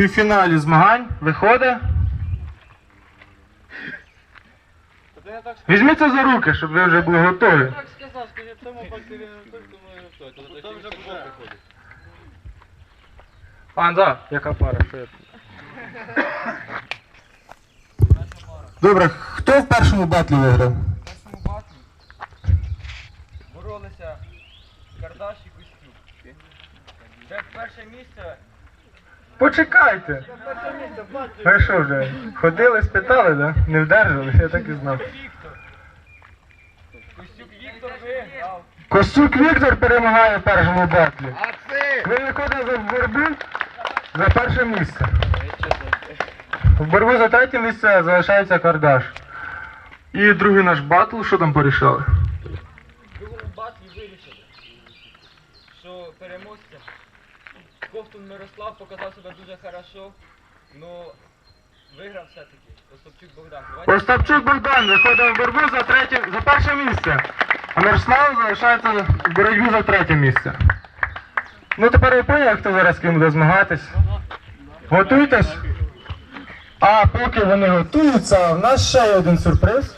півфіналі змагань виходить. Візьміться за руки, щоб ви вже були готові. Так сказав, скажи, тому той, тому. То там вже приходить. Пан, да, яка пара? Що я... Добре, хто в першому батлі виграв? В першому батлі боролися Кардаш і Костюк. Це перше місце. Почекайте. Ви що вже? Ходили, спитали, да? Не вдержали, я так і знав. Костюк Віктор виграв. Костюк Віктор перемагає в першому батлі. Ви виходите в боротьбу за перше місце. В боротьбу за третє місце залишається Кардаш. І другий наш батл, що там порішали? В батлі вирішили, що переможця Ковтун Мирослав показав себе дуже хорошо, но виграв все-таки Остапчук Богдан. Давайте Остапчук Богдан виходить в боротьбу за третє, за перше місце. А Мирослав залишається в боротьбі за третє місце. Ну тепер ви поняли, хто зараз ким буде змагатись? Готуйтесь. А поки вони готуються, в нас ще один сюрприз.